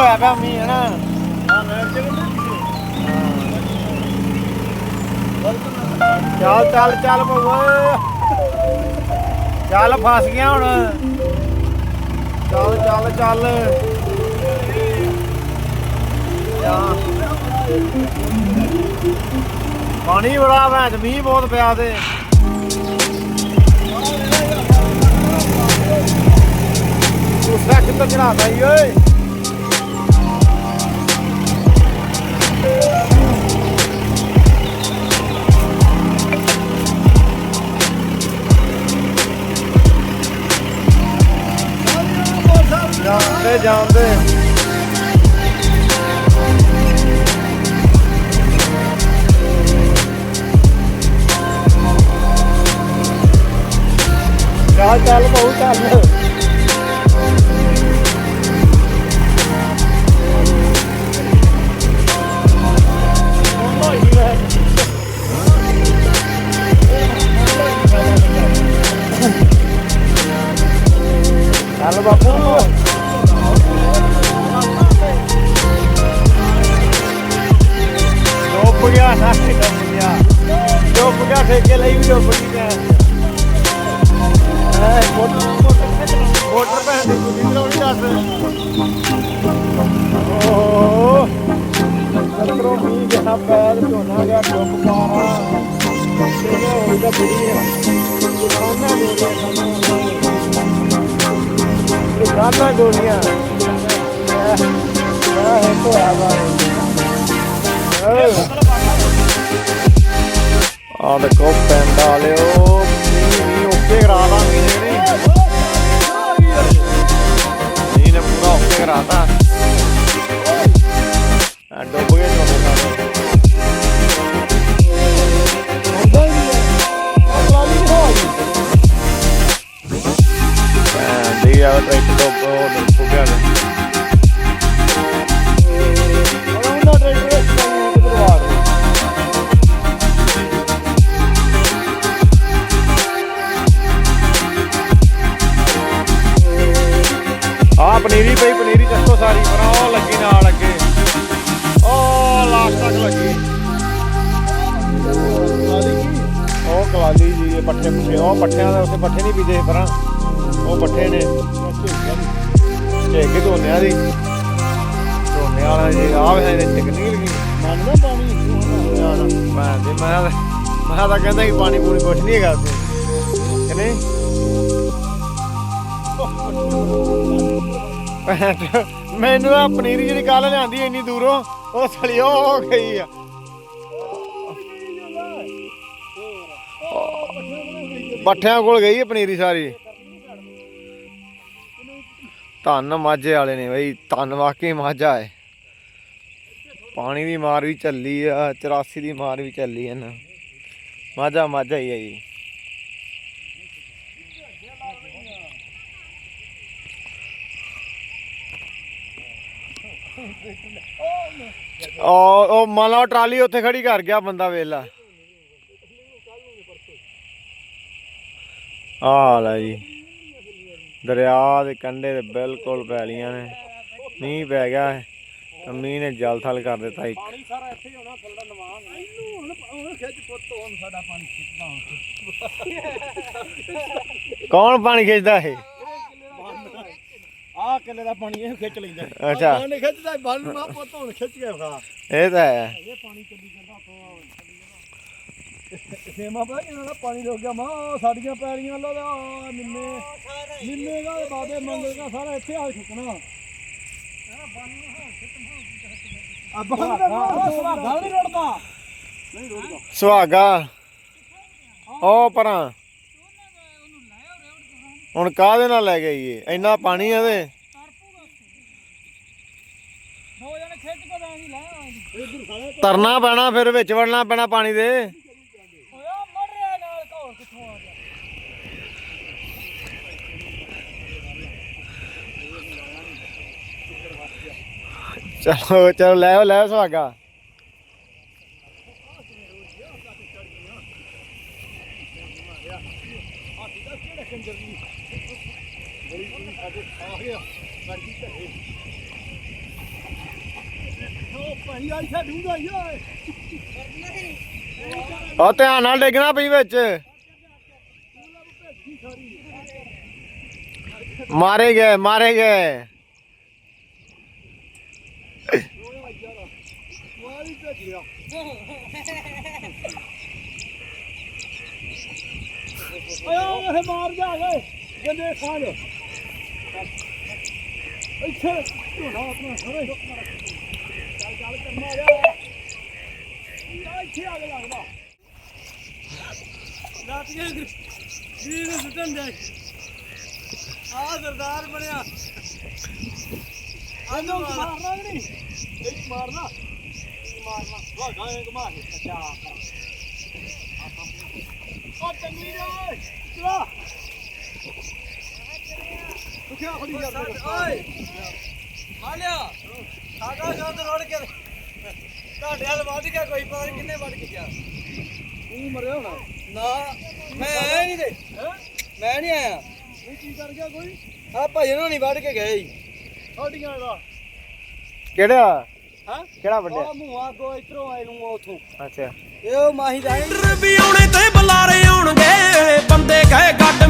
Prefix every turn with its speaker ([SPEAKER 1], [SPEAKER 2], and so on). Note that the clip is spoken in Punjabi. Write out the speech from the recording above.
[SPEAKER 1] ਹੋਇਆ ਪਿਆ ਮੀਂਹ ਹੈ ਨਾ
[SPEAKER 2] ਹਾਂ ਮੈਂ ਚੱਲ
[SPEAKER 1] ਚੱਲ ਚੱਲ ਚੱਲ ਬੋਏ ਚੱਲ ਫਸ ਗਿਆ ਹੁਣ ਚੱਲ ਚੱਲ ਚੱਲ ਜਾ। ਪਾਣੀ ਬੜਾ ਵੈਂ ਮੀਂਹ ਬਹੁਤ ਪਿਆ ਤੇ ਦੂਸਰਾ ਕਿੱਧਰ ਚੜਾਤਾ ਈ ਓਏ ਜਾਂਦੇ ਜਾਂਦੇ ਚੱਲ ਚੱਲ ਬਹੁ ਚੱਲ ਚੱਲ ਬਾਪੂ ਡੁੱਬ ਗਿਆ ਨਾ ਡੁੱਬ ਗਿਆ ਡੁੱਬ ਗਿਆ ਠੇਕੇ ਲਈ ਵੀ ਡੁੱਬ ਗਿਆ ਐ, ਮੋਟਰ ਮੋਟਰ ਭੈਣ ਦੀ ਕੁੜੀ ਲਾਉਣੀ ਦੱਸ। ਓਹ। ਸਤਰੋ ਮੀਂਹ ਗਿਆ ਪੈਰ ਝੋਨਾ ਗਿਆ ਡੁੱਬ ਪਾਰਾ ਤੇ ਹੋਈ ਤਾਂ ਬੁੜੀ ਹੈ ਉਹਨਾਂ ਗੋਲੀਆਂ ਗਾਨਾ ਗੋਲੀਆਂ ਆਹ ਹੈ ਤੋਂ ਆ ਬਾਰੇ ਆ ਦੇਖੋ ਪਿੰਡ ਵਾਲਿਓ ਮੀਂਹ ਵੀ ਓਕੇ ਕਰਾ ਦਾਂਗੇ ਜਿਹੜੀ ਮੀਂਹ ਨੇ ਪੂਰਾ ਓਕੇ ਕਰਾਤਾ ਆ ਡੁੱਬ ਗਏ ਝੋਨੇ ਸਾਰੇ ਭੈਣ ਦੀ ਆ ਟਰੈਕਟਰ ਡੁੱਬ ਉਹ ਡੁੱਬ ਗਿਆ ਨੇ ਪੁੱਠੇ ਉਹ ਪੱਠਿਆਂ ਦੇ ਉੱਤੇ ਪੱਠੇ ਨਹੀਂ ਪੀਦੇ ਪਰਾਂ। ਉਹ ਪੱਠੇ ਨੇ। ਝੇਕ ਧੋਨਿਆਂ ਦੀ ਧੋਨੇ ਵਾਲਾ ਜੀ ਆ ਵੇ ਇਹਦੇ ਚ ਨਿਕਲ ਗਈ
[SPEAKER 2] ਮੰਨਦਾ ਪਾਣੀ
[SPEAKER 1] ਮੈਂ ਤੇ ਮੈਂ ਤਾਂ- ਮੈਂ ਤਾਂ ਕਹਿੰਦਾ ਕਿ ਪਾਣੀ ਪੂਣੀ ਕੁਛ ਨਹੀਂ ਹੈਗਾ ਉੱਥੇ। ਕਿ ਨਹੀਂ? ਭੈਣ ਚੋ, ਮੈਨੂੰ ਆ ਪਨੀਰੀ ਜਿਹੜੀ ਕੱਲ ਲਿਆਂਦੀ ਇੰਨੀ ਦੂਰੋਂ ਉਹ ਸਲੀ ਉਹ ਹੋ ਗਈ ਆ। ਪੱਠਿਆਂ ਕੋਲ ਗਈ ਹੈ ਪਨੀਰੀ ਸਾਰੀ। ਧੰਨ ਮਾਝੇ ਵਾਲੇ ਨੇ ਬਈ, ਧੰਨ ਵਾਕਈ ਮਾਝਾ ਹੈ ਪਾਣੀ ਦੀ ਮਾਰ ਵੀ ਚੱਲੀ ਆ 84 ਦੀ ਮਾਰ ਵੀ ਚੱਲੀ ਹੈ ਨਾ। ਮਾਝਾ ਮਾਝਾ ਹੀ ਹੈ ਜੀ। ਉਹ ਉਹ ਮੰਨ ਲਓ ਟਰਾਲੀ ਉੱਥੇ ਖੜੀ ਕਰ ਗਿਆ ਬੰਦਾ ਵੇਲਾ। ਆ ਲੈ ਜੀ। ਦਰਿਆ ਦੇ ਕੰਢੇ ਤੇ ਬਿਲਕੁਲ ਪੈਲੀਆਂ ਨੇ। ਮੀਂਹ ਪੈ ਗਿਆ ਹੈ। ਤਾਂ ਮੀਂਹ ਨੇ ਜਲ ਥਲ ਕਰ ਦਿੱਤਾ ਇੱਕ।
[SPEAKER 2] ਪਾਣੀ ਸਾਰਾ ਇੱਥੇ ਹੀ ਹੋਣਾ ਥੱਲੇ ਨਵਾਂ। ਹੁਣ ਹੁਣ ਖਿੱਚ ਪੁੱਤ ਹੁਣ ਸਾਡਾ ਪਾਣੀ ਖਿੱਚਦਾ
[SPEAKER 1] ਕੌਣ ਪਾਣੀ ਖਿੱਚਦਾ ਇਹ?
[SPEAKER 2] ਆਹ ਕਿੱਲੇ ਦਾ ਪਾਣੀ ਇਹ ਖਿੱਚ ਲੈਂਦਾ।
[SPEAKER 1] ਅੱਛਾ।
[SPEAKER 2] ਬੰਨ ਖਿੱਚਦਾ ਬੰਨ ਨੂੰ ਆ ਪੁੱਤ ਹੁਣ ਖਿੱਚ ਕੇ ਖਾ
[SPEAKER 1] ਇਹ ਤਾਂ ਹੈ।
[SPEAKER 2] ਇਹ ਪਾਣੀ ਚੱਲੀ ਸੇਮਾ ਪਤਾ ਕਿੰਨਾ ਦਾ ਪਾਣੀ ਰੁਕ ਗਿਆ ਮਾਂ ਸਾਡੀਆਂ ਪੈਲੀਆਂ ਲਾ ਆ ਨਿੰਮੇ ਨਿੰਮੇ ਦਾ ਬਾਬੇ ਮੰਗਲ ਦਾ ਸਾਰਾ ਇੱਥੇ ਆ ਠੁਕਣਾ ਆ ਬੰਨ ਦਾ ਸੁਹਾਗਾ। ਨਹੀਂ ਰੁੜਦਾ।
[SPEAKER 1] ਸੁਹਾਗਾ। ਉਹ ਪਰਾਂ। ਹੁਣ ਕਾਹਦੇ ਨਾਲ ਲੈ ਗਈ ਏ ਇੰਨਾ ਪਾਣੀ ਇਹਦੇ
[SPEAKER 2] ਕੇ ਲੈ
[SPEAKER 1] ਤਰਨਾ ਪੈਣਾ ਫਿਰ ਵਿੱਚ ਵੜਨਾ ਪੈਣਾ ਪਾਣੀ ਦੇ
[SPEAKER 2] ਹੋਇਆ ਮਰ ਰਿਹਾ ਨਾਲ ਘੋਰ ਕਿੱਥੋਂ ਆ ਗਿਆ
[SPEAKER 1] ਚਲੋ ਚਲੋ ਲੈ ਆਓ, ਲੈ ਆਓ ਸੁਹਾਗਾ।
[SPEAKER 2] ਆ
[SPEAKER 1] ਧਿਆਨ ਨਾਲ ਡਿੱਗਣਾ ਪਈ ਵਿੱਚ। ਮਾਰੇ ਗਏ ਮਾਰੇ ਗਏ
[SPEAKER 2] ਵਾਲੀ ਭੇਜਿਆ ਓਏ ਇਹ ਮਾਰ ਜਾ ਓਏ ਗੰਦੇ ਖਾਣ ਇੱਥੇ ਝੋਨਾ ਆਪਣਾ ਸਾਰੇ ਚੱਲ ਚੱਲ ਕਰਮਾ ਜਾ ਇੱਥੇ ਆ ਲੱਗਦਾ ਲਾਤੀਆਂ ਗਰੀ ਨੂੰ ਸੁੱਟਣ ਦੇ ਆ ਸਰਦਾਰ ਬਣਿਆ। ਆ ਨੂੰ ਮਾਰਨਾ ਕਿ ਨਹੀਂ। ਇੱਕ ਮਾਰਨਾ। ਮਾਰਨਾ। ਵਾ ਗਾਏ ਕਮਾ ਕੇ। ਅੱਛਾ ਉਹ ਚੰਗੀ ਰੇ ਚਲਾ। ਤੂੰ ਕਿਆ ਖੜੀ ਯਾਰ ਓਏ ਮਾਲਿਆ ਸਾਡਾ ਸ਼ਬਦ ਰੋੜ ਕੇ ਤੁਹਾਡੇ ਹਾਲ ਵੱਧ ਗਿਆ ਕੋਈ ਪਤਾ ਨੀ ਕਿੰਨੇ ਵੱਧ ਗਿਆ। ਤੂੰ ਮਰਿਆ ਹੋਣਾ।
[SPEAKER 3] ਨਾ ਮੈਂ ਆਇਆ ਨਹੀਂ ਤੇ। ਮੈਂ ਨਹੀਂ ਆਇਆ।
[SPEAKER 2] ਇਹ ਕੀ
[SPEAKER 3] ਆ ਭਾਈ ਨੂੰ ਨਹੀਂ ਵੱਢ ਕੇ ਗਏ ਜੀ।
[SPEAKER 2] ਹੱਡੀਆਂ ਦਾ
[SPEAKER 1] ਕਿਹੜਾ?
[SPEAKER 2] ਹਾਂ?
[SPEAKER 1] ਕਿਹੜਾ ਵੱਡਿਆ
[SPEAKER 3] ਉਹ ਮੂੰਹਾਂ ਕੋ ਇਧਰੋਂ ਆਏ ਨੂੰ ਉਥੋਂ।
[SPEAKER 1] ਅੱਛਾ।
[SPEAKER 3] ਇਹ ਮਾਹੀ ਦਾ ਹੈ।
[SPEAKER 4] ਵੀ ਆਉਣੇ ਤੇ ਬੁਲਾਰੇ ਆਉਣਗੇ। ਬੰਦੇ ਗਏ ਗੱਡ